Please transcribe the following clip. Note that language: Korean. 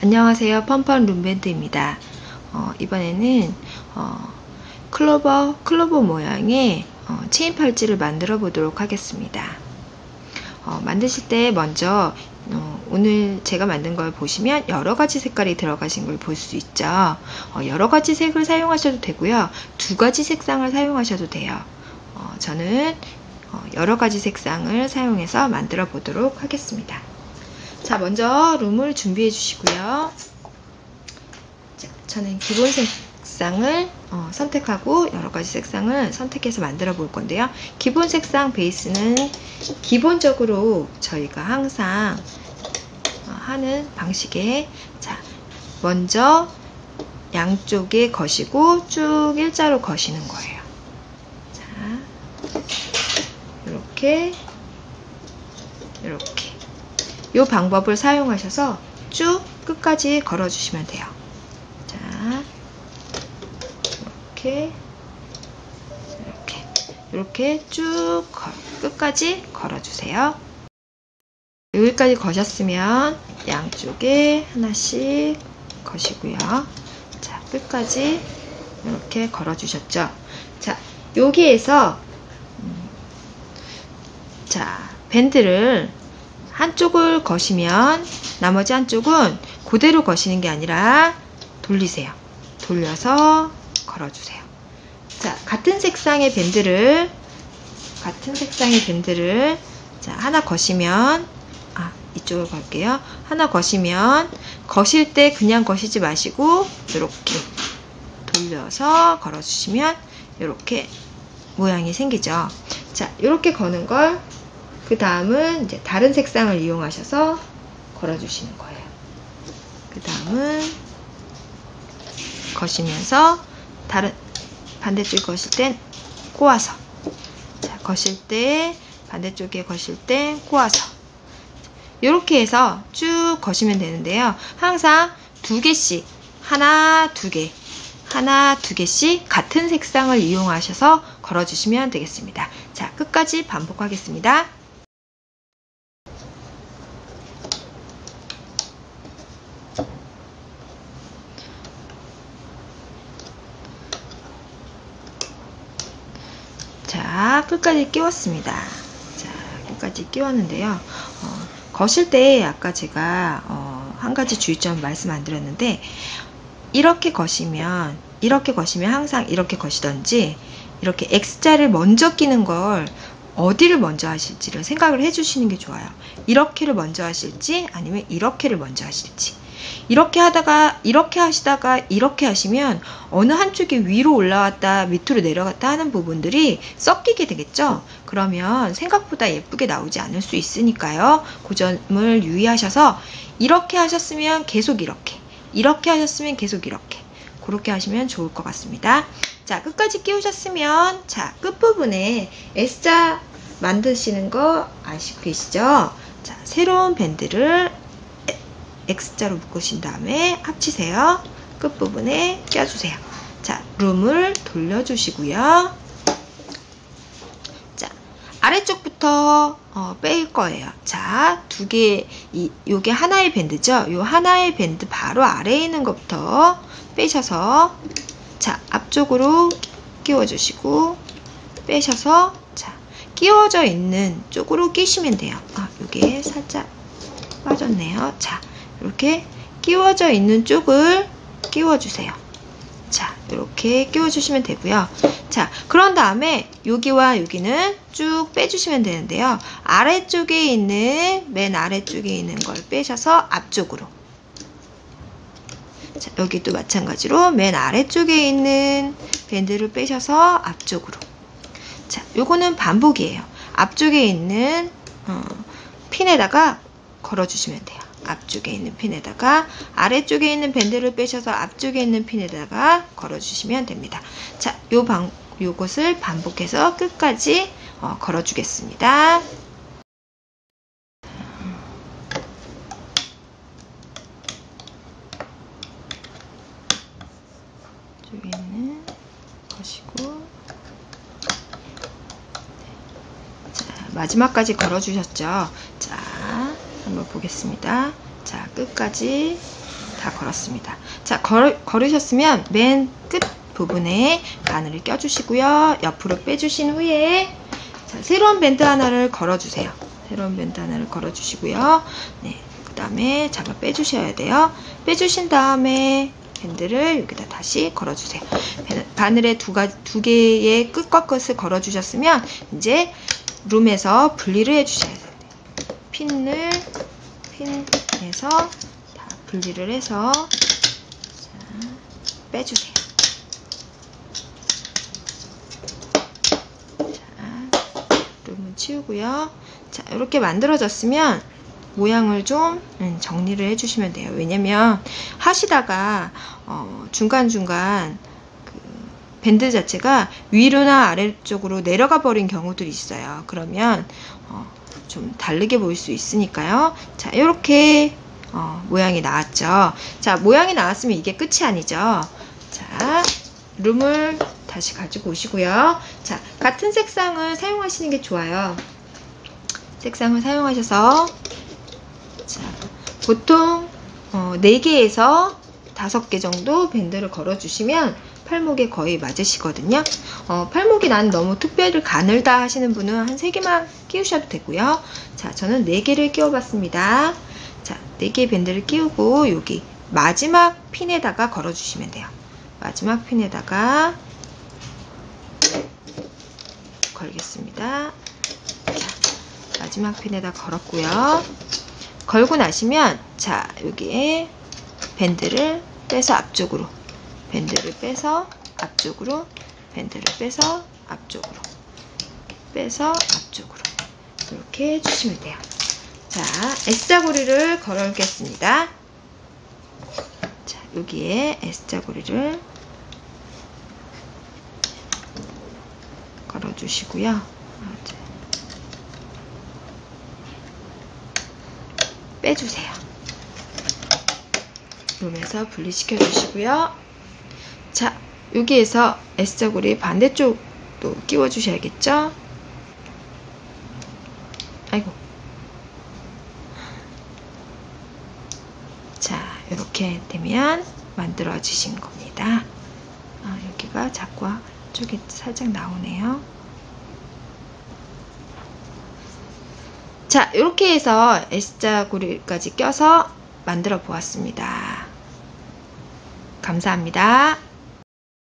안녕하세요. 펀펀 룸밴드입니다. 어, 이번에는 어, 클로버, 클로버 모양의 어, 체인 팔찌를 만들어 보도록 하겠습니다. 어, 만드실 때 먼저 어, 오늘 제가 만든 걸 보시면 여러 가지 색깔이 들어가신 걸 볼 수 있죠. 어, 여러 가지 색을 사용하셔도 되고요. 두 가지 색상을 사용하셔도 돼요. 어, 저는 어, 여러 가지 색상을 사용해서 만들어 보도록 하겠습니다. 자, 먼저 룸을 준비해 주시고요. 자, 저는 기본 색상을 어, 선택하고 여러 가지 색상을 선택해서 만들어 볼 건데요. 기본 색상 베이스는 기본적으로 저희가 항상 어, 하는 방식에 자, 먼저 양쪽에 거시고 쭉 일자로 거시는 거예요. 자, 이렇게 이렇게 이 방법을 사용하셔서 쭉 끝까지 걸어주시면 돼요. 자, 이렇게, 이렇게, 이렇게 쭉 끝까지 걸어주세요. 여기까지 거셨으면 양쪽에 하나씩 거시고요. 자, 끝까지 이렇게 걸어주셨죠. 자, 여기에서 음, 자, 밴드를 한쪽을 거시면 나머지 한쪽은 그대로 거시는 게 아니라 돌리세요. 돌려서 걸어주세요. 자, 같은 색상의 밴드를 같은 색상의 밴드를 자, 하나 거시면 아, 이쪽을 걸게요. 하나 거시면 거실 때 그냥 거시지 마시고 이렇게 돌려서 걸어주시면 이렇게 모양이 생기죠. 자, 이렇게 거는 걸 그 다음은 이제 다른 색상을 이용하셔서 걸어주시는 거예요. 그 다음은 거시면서 다른 반대쪽에 거실 땐 꼬아서 자, 거실 때 반대쪽에 거실 땐 꼬아서 이렇게 해서 쭉 거시면 되는데요. 항상 두 개씩 하나 두 개 하나 두 개씩 같은 색상을 이용하셔서 걸어주시면 되겠습니다. 자 끝까지 반복하겠습니다. 자, 끝까지 끼웠습니다. 자, 끝까지 끼웠는데요. 어, 거실 때 아까 제가 어, 한 가지 주의점 말씀 안 드렸는데 이렇게 거시면 이렇게 거시면 항상 이렇게 거시던지 이렇게 X자를 먼저 끼는 걸 어디를 먼저 하실지를 생각을 해주시는 게 좋아요. 이렇게를 먼저 하실지 아니면 이렇게를 먼저 하실지. 이렇게 하다가 이렇게 하시다가 이렇게 하시면 어느 한쪽이 위로 올라왔다 밑으로 내려갔다 하는 부분들이 섞이게 되겠죠. 그러면 생각보다 예쁘게 나오지 않을 수 있으니까요. 그 점을 유의하셔서 이렇게 하셨으면 계속 이렇게 이렇게 하셨으면 계속 이렇게 그렇게 하시면 좋을 것 같습니다. 자 끝까지 끼우셨으면 자 끝부분에 S자 만드시는 거 아시고 계시죠? 자 새로운 밴드를 X자로 묶으신 다음에 합치세요. 끝부분에 껴주세요. 자, 룸을 돌려주시고요. 자, 아래쪽부터 어, 뺄 거예요. 자, 두 개, 이, 요게 하나의 밴드죠? 요 하나의 밴드 바로 아래에 있는 것부터 빼셔서 자, 앞쪽으로 끼워주시고 빼셔서 자, 끼워져 있는 쪽으로 끼시면 돼요. 아, 요게 살짝 빠졌네요. 자, 이렇게 끼워져 있는 쪽을 끼워주세요. 자, 이렇게 끼워주시면 되고요. 자, 그런 다음에 여기와 여기는 쭉 빼주시면 되는데요. 아래쪽에 있는, 맨 아래쪽에 있는 걸 빼셔서 앞쪽으로. 자, 여기도 마찬가지로 맨 아래쪽에 있는 밴드를 빼셔서 앞쪽으로. 자, 요거는 반복이에요. 앞쪽에 있는 어, 핀에다가 걸어주시면 돼요. 앞쪽에 있는 핀에다가 아래쪽에 있는 밴드를 빼셔서 앞쪽에 있는 핀에다가 걸어주시면 됩니다. 자, 요 방, 요것을 반복해서 끝까지 어, 걸어주겠습니다. 쪽에는 거시고 자, 마지막까지 걸어주셨죠? 자, 한번 보겠습니다. 자, 끝까지 다 걸었습니다. 자, 걸, 걸으셨으면 맨 끝 부분에 바늘을 껴주시고요. 옆으로 빼주신 후에 자, 새로운 밴드 하나를 걸어주세요. 새로운 밴드 하나를 걸어주시고요. 네, 그 다음에 잡아 빼주셔야 돼요. 빼주신 다음에 밴드를 여기다 다시 걸어주세요. 바늘에 두, 가, 두 개의 끝과 끝을 걸어주셨으면 이제 룸에서 분리를 해주셔야 돼요. 핀을 핀에서 다 분리를 해서 자, 빼주세요. 자, 룸은 치우고요. 자, 이렇게 만들어졌으면 모양을 좀 음, 정리를 해주시면 돼요. 왜냐면 하시다가 어, 중간중간 그 밴드 자체가 위로나 아래쪽으로 내려가 버린 경우들이 있어요. 그러면 어, 좀 다르게 보일 수 있으니까요. 자, 이렇게 어, 모양이 나왔죠. 자, 모양이 나왔으면 이게 끝이 아니죠. 자, 룸을 다시 가지고 오시고요. 자, 같은 색상을 사용하시는 게 좋아요. 색상을 사용하셔서 자, 보통 어, 4개에서 5개 정도 밴드를 걸어주시면 팔목에 거의 맞으시거든요. 어, 팔목이 난 너무 특별히 가늘다 하시는 분은 한 3개만 끼우셔도 되고요. 자, 저는 4개를 끼워봤습니다. 자, 4개의 밴드를 끼우고 여기 마지막 핀에다가 걸어주시면 돼요. 마지막 핀에다가 걸겠습니다. 자, 마지막 핀에다 걸었고요. 걸고 나시면 자 여기에 밴드를 빼서 앞쪽으로 밴드를 빼서 앞쪽으로 밴드를 빼서 앞쪽으로 빼서 앞쪽으로 이렇게 해주시면 돼요. 자 S자고리를 걸어놓겠습니다. 자 여기에 S자고리를 걸어주시고요. 빼주세요. 룸에서 분리시켜 주시고요. 자, 여기에서 S자고리 반대쪽도 끼워 주셔야겠죠? 아이고. 자, 이렇게 되면 만들어지신 겁니다. 아, 여기가 자꾸 쪽이 살짝 나오네요. 자, 이렇게 해서 S자 고리까지 껴서 만들어 보았습니다. 감사합니다.